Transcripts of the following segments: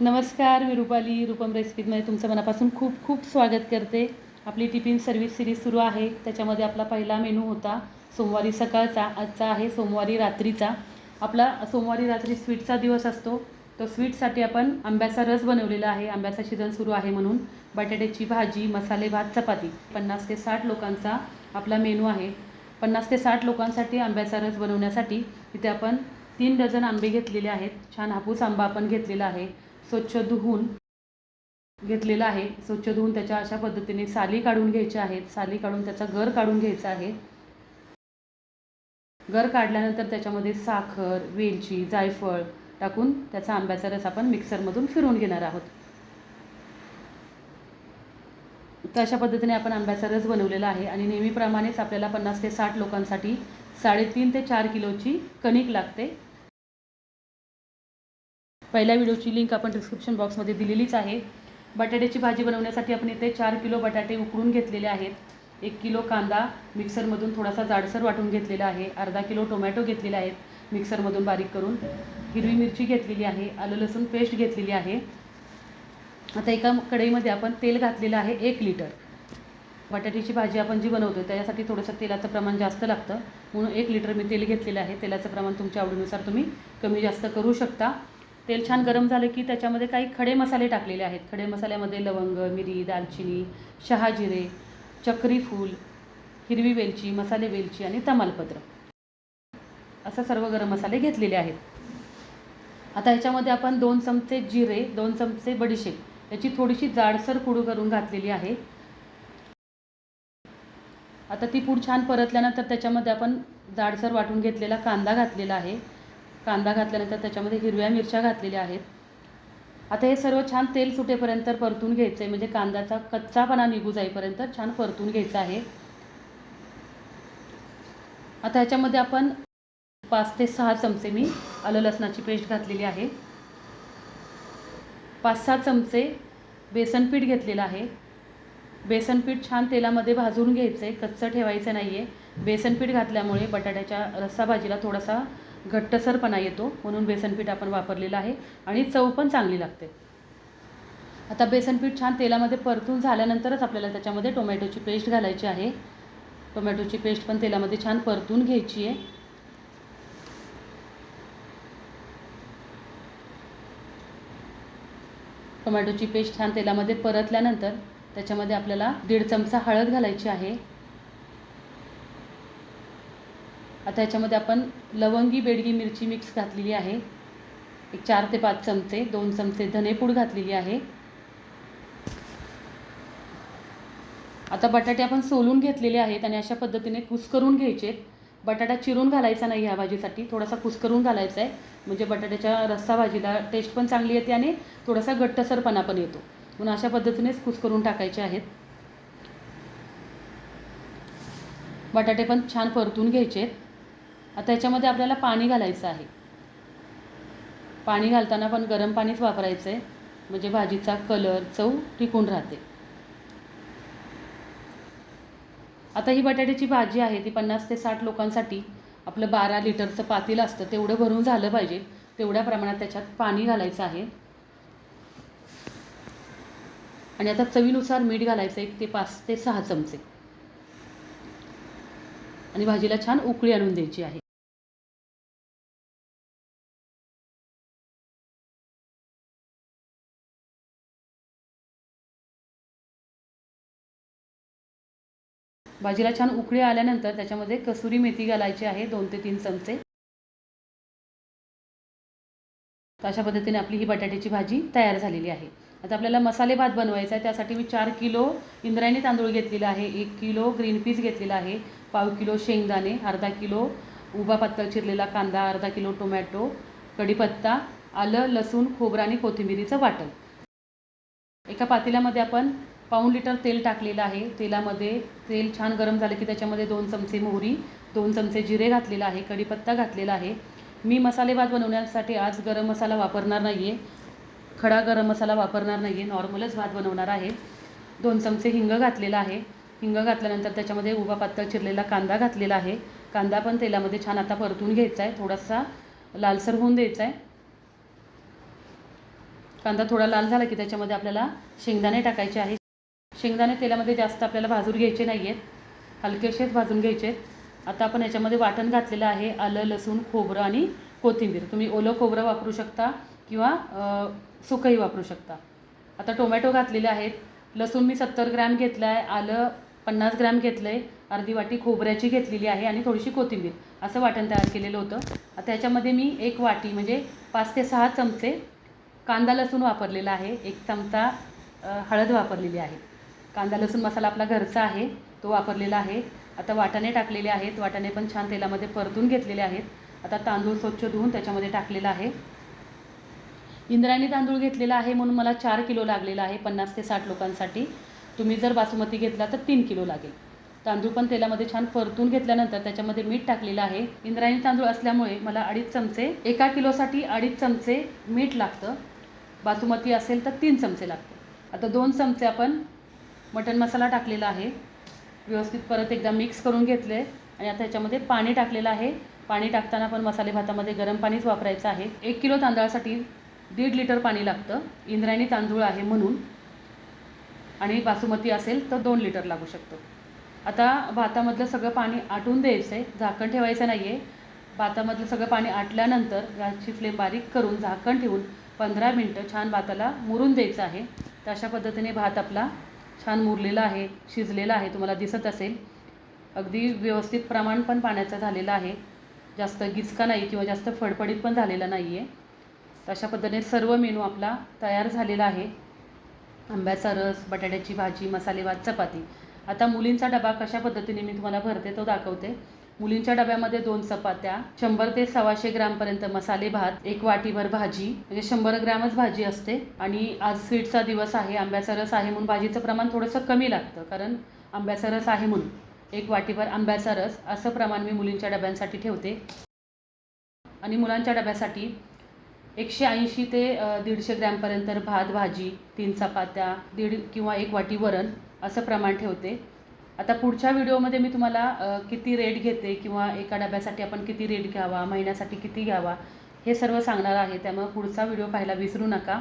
नमस्कार मी रुपाली रूपम रेसिपीमध्ये तुमचं मनापासून खूप खूप स्वागत करते. आपली टिफिन सर्व्हिस सिरीज सुरू आहे. त्याच्यामध्ये आपला पहिला मेनू होता सोमवारी सकाळचा आजचा आहे सोमवारी रात्रीचा. आपला सोमवारी रात्री स्वीटचा दिवस असतो. तो स्वीटसाठी आपण आंब्याचा रस बनवलेला आहे. आंब्याचा सीझन सुरू आहे म्हणून. बटाट्याची भाजी मसाले भात चपाती. पन्नास ते साठ लोकांचा आपला मेनू आहे. पन्नास ते साठ लोकांसाठी आंब्याचा रस बनवण्यासाठी इथे आपण तीन डझन आंबे घेतलेले आहेत. छान हापूस आंबा आपण घेतलेला आहे. स्वच्छ धुवून घेतलेला आहे. स्वच्छ धुवून त्याच्या अशा पद्धतीने साली काढून घ्यायच्या आहेत. साली काढून त्याचा गर काढून घ्यायचा आहे. गर काढल्यानंतर त्याच्यामध्ये साखर वेलची जायफळ टाकून त्याचा आंब्याचा रस आपण मिक्सरमधून फिरवून घेणार आहोत. तर अशा पद्धतीने आपण आंब्याचा रस बनवलेला आहे आणि नेहमीप्रमाणेच आपल्याला पन्नास ते साठ लोकांसाठी साडेतीन ते चार किलोची कणिक लागते. पहिल्या व्हिडिओची लिंक आपण डिस्क्रिप्शन बॉक्समध्ये दिलेलीच आहे. बटाट्याची भाजी बनवण्यासाठी आपण इथे चार किलो बटाटे उकडून घेतलेले आहेत. एक किलो कांदा मिक्सरमधून थोडासा जाडसर वाटून घेतलेला आहे. अर्धा किलो टोमॅटो घेतलेले आहेत मिक्सरमधून बारीक करून. हिरवी मिरची घेतलेली आहे. आलं लसूण पेस्ट घेतलेली आहे. आता एका कढईमध्ये आपण तेल घातलेलं आहे एक लिटर. बटाट्याची भाजी आपण जी बनवतो त्याच्यासाठी थोडंसं तेलाचं प्रमाण जास्त लागतं. म्हणून एक लिटर मी तेल घेतलेलं आहे. तेलाचं प्रमाण तुमच्या आवडीनुसार तुम्ही कमी जास्त करू शकता. तेल छान गरम झालं की त्याच्यामध्ये काही खडे मसाले टाकलेले आहेत. खडे मसाल्यामध्ये लवंग मिरी दालचिनी शहाजिरे चक्री फूल हिरवी वेलची मसाले वेलची आणि तमालपत्र. असं सर्व गरम मसाले घेतलेले आहेत. आता ह्याच्यामध्ये आपण दोन चमचे जिरे दोन चमचे बडीशेप याची थोडीशी जाडसर पुडू करून घातलेली आहे. आता ती पूड छान परतल्यानंतर त्याच्यामध्ये आपण जाडसर वाटून घेतलेला कांदा घातलेला आहे. कांदा घातल्यानंतर त्याच्यामध्ये हिरव्या मिरच्या घातलेल्या आहेत. आता हे सर्व छान तेल सुटेपर्यंत परतून घ्यायचं आहे म्हणजे कांद्याचा कच्चापणा निघू जाईपर्यंत छान परतून घ्यायचं आहे. आता ह्याच्यामध्ये आपण पाच ते सहा चमचे मी आलं लसणाची पेस्ट घातलेली आहे. पाच सहा चमचे बेसन पीठ घेतलेलं आहे. बेसन पीठ छान तेलामध्ये भाजून घ्यायचं आहे कच्चं ठेवायचं नाही आहे बेसन पीठ घातल्यामुळे बटाट्याच्या रस्सा भाजीला थोडासा घट्टसरपणा येतो म्हणून बेसनपीठ आपण वापरलेलं आहे आणि चव पण चांगली लागते. आता बेसनपीठ छान तेलामध्ये परतून झाल्यानंतरच आपल्याला त्याच्यामध्ये टोमॅटोची पेस्ट घालायची आहे. टोमॅटोची पेस्ट पण तेलामध्ये छान परतून घ्यायची आहे. टोमॅटोची पेस्ट छान तेलामध्ये परतल्यानंतर त्याच्यामध्ये आपल्याला दीड चमचा हळद घालायची आहे. आता ह्याच्यामध्ये आपण लवंगी बेडगी मिरची मिक्स घातलेली आहे. एक चार ते पाच चमचे दोन चमचे धनेपूड घातलेली आहे. आता बटाटे आपण सोलून घेतलेले आहेत आणि अशा पद्धतीने कुस्करून घ्यायचे. बटाटा चिरून घालायचा नाही ह्या भाजीसाठी थोडासा कुस्करून घालायचा आहे. म्हणजे बटाट्याच्या रस्सा भाजीला टेस्ट पण चांगली येते आणि थोडासा घट्टसरपणा पण येतो. म्हणून अशा पद्धतीनेच कुस्करून टाकायचे आहेत. बटाटे पण छान परतून घ्यायचे आहेत. आता याच्यामध्ये आपल्याला पाणी घालायचं आहे. पाणी घालताना पण गरम पाणीच वापरायचं आहे म्हणजे भाजीचा कलर चव टिकून राहते. आता ही बटाट्याची भाजी आहे ती पन्नास ते साठ लोकांसाठी आपलं बारा लिटरचं पातेलं असतं तेवढं भरून झालं पाहिजे. तेवढ्या प्रमाणात त्याच्यात पाणी घालायचं आहे. आणि आता चवीनुसार मीठ घालायचं एक ते पाच ते सहा चमचे. आणि भाजीला छान उकळी आणून द्यायची आहे. भाजीला छान उकळी आल्यानंतर त्याच्यामध्ये कसुरी मेथी घालायची आहे दोन ते तीन चमचे. तर अशा पद्धतीने आपली ही बटाट्याची भाजी तयार झालेली आहे. आता आपल्याला मसाले भात बनवायचा आहे त्यासाठी मी चार किलो इंद्रायणी तांदूळ घेतलेला आहे एक किलो ग्रीन पीस घेतलेला आहे पाव किलो शेंगदाणे अर्धा किलो उभा पातळ चिरलेला कांदा अर्धा किलो टोमॅटो कढीपत्ता आलं लसूण खोबरं आणि कोथिंबिरीचं वाटण. एका पातेल्यामध्ये आपण पाऊण लिटर तेल टाकलेलं आहे. तेलामध्ये तेल छान गरम झालं की त्याच्यामध्ये दोन चमचे मोहरी दोन चमचे जिरे घातलेलं आहे कढीपत्ता घातलेला आहे. मी मसाले भात बनवण्यासाठी आज गरम मसाला वापरणार नाही आहे खडा गरम मसाला वापरणार नाही आहे नॉर्मलच भात बनवणार आहे. दोन चमचे हिंग घातलेला आहे. हिंग घातल्यानंतर त्याच्यामध्ये उभा पातळ चिरलेला कांदा घातलेला आहे. कांदा पण तेलामध्ये छान आता परतून घ्यायचा आहे थोडासा लालसर होऊन द्यायचा आहे कांदा थोडा लाल झाला की त्याच्यामध्ये आपल्याला शेंगदाणे टाकायचे आहे शेंगदाणे तेलामध्ये जास्त आपल्याला भाजून घ्यायचे नाही आहेत हलकेसेच भाजून घ्यायचे. आहेत आता आपण याच्यामध्ये वाटण घातलेलं आहे आलं लसूण खोबरं आणि कोथिंबीर. तुम्ही ओलं खोबरं वापरू शकता किंवा सुकंही वापरू शकता. आता टोमॅटो घातलेले आहेत. लसूण मी सत्तर ग्रॅम घेतला आहे आलं पन्नास ग्रॅम घेतलं आहे अर्धी वाटी खोबऱ्याची घेतलेली आहे आणि थोडीशी कोथिंबीर. असं वाटण तयार केलेलं होतं. आता याच्यामध्ये मी एक वाटी म्हणजे पाच ते सहा चमचे कांदा लसूण वापरलेला आहे. एक चमचा हळद वापरलेली आहे. कांदा लसूण मसाला आपला घरचा आहे तो वापरलेला आहे. आता वाटाणे टाकलेले आहेत. वाटाणे पण छान तेलामध्ये परतून घेतलेले आहेत. आता तांदूळ स्वच्छ धुवून त्याच्यामध्ये टाकलेला आहे. इंद्रायणी तांदूळ घेतलेला आहे म्हणून मला चार किलो लागलेला आहे पन्नास ते साठ लोकांसाठी. तुम्ही जर बासमती घेतला तर तीन किलो लागेल. तांदूळ पण तेलामध्ये छान परतून घेतल्यानंतर त्याच्यामध्ये मीठ टाकलेलं आहे. इंद्रायणी तांदूळ असल्यामुळे मला अडीच चमचे एका किलोसाठी अडीच चमचे मीठ लागतं. बासुमती असेल तर तीन चमचे लागते. आता दोन चमचे आपण मटण मसाला टाकलेला आहे. व्यवस्थित परत एकदा मिक्स करून घेतले आणि आता ह्याच्यामध्ये पाणी टाकलेलं आहे. पाणी टाकताना पण मसाले भातामध्ये गरम पाणीच वापरायचं आहे. एक किलो तांदळासाठी दीड लिटर पाणी लागतं. इंद्रायणी तांदूळ आहे म्हणून. आणि बासुमती असेल तर दोन लिटर लागू शकतो. आता भातामधलं सगळं पाणी आटून द्यायचं आहे झाकण ठेवायचं नाही आहे भातामधलं सगळं पाणी आटल्यानंतर याची फ्लेम बारीक करून झाकण ठेवून पंधरा मिनटं छान भाताला मुरून द्यायचं आहे. तर अशा पद्धतीने भात आपला छान मुरलेला आहे शिजलेला आहे तुम्हाला दिसत असेल. अगदी व्यवस्थित प्रमाण पण पाण्याचं झालेलं आहे. जास्त गिचका नाही किंवा जास्त फडफडीत पण झालेला नाही आहे अशा पद्धतीने सर्व मेनू आपला तयार झालेला आहे. आंब्याचा रस बटाट्याची भाजी मसालेभात चपाती. आता मुलींचा डबा कशा पद्धतीने मी तुम्हाला भरते तो दाखवते. मुलींच्या डब्यामध्ये दोन चपात्या शंभर ते सव्वाशे ग्रामपर्यंत मसाले भात एक वाटीभर भाजी म्हणजे शंभर ग्रॅमच भाजी असते. आणि आज स्वीटचा दिवस आहे आंब्याचा रस आहे म्हणून भाजीचं प्रमाण थोडंसं कमी लागतं. कारण आंब्याचा रस आहे म्हणून. एक वाटीभर आंब्याचा रस असं प्रमाण मी मुलींच्या डब्यांसाठी ठेवते. आणि मुलांच्या डब्यासाठी एकशे ऐंशी ते दीडशे ग्रॅमपर्यंत भात भाजी तीन चपात्या दीड किंवा एक वाटी वरण असं प्रमाण ठेवते. आता पुढच्या व्हिडिओमध्ये मी तुम्हाला किती रेट घेते किंवा एका डब्यासाठी आपण किती रेट घ्यावा महिन्यासाठी किती घ्यावा हे सर्व सांगणार आहे. त्यामुळे पुढचा व्हिडिओ पाहायला विसरू नका.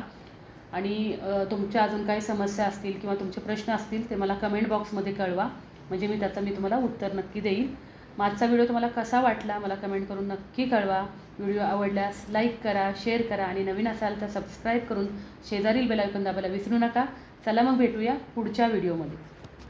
आणि तुमच्या अजून काही समस्या असतील किंवा तुमचे प्रश्न असतील ते मला कमेंट बॉक्समध्ये कळवा. म्हणजे मी त्याचं मी तुम्हाला उत्तर नक्की देईन मागचा व्हिडिओ तुम्हाला कसा वाटला मला कमेंट करून नक्की कळवा. व्हिडिओ आवडल्यास लाईक करा शेअर करा आणि नवीन असाल तर सबस्क्राईब करून शेजारील बेलायकन दाबायला विसरू नका. चला मग भेटूया पुढच्या व्हिडिओमध्ये.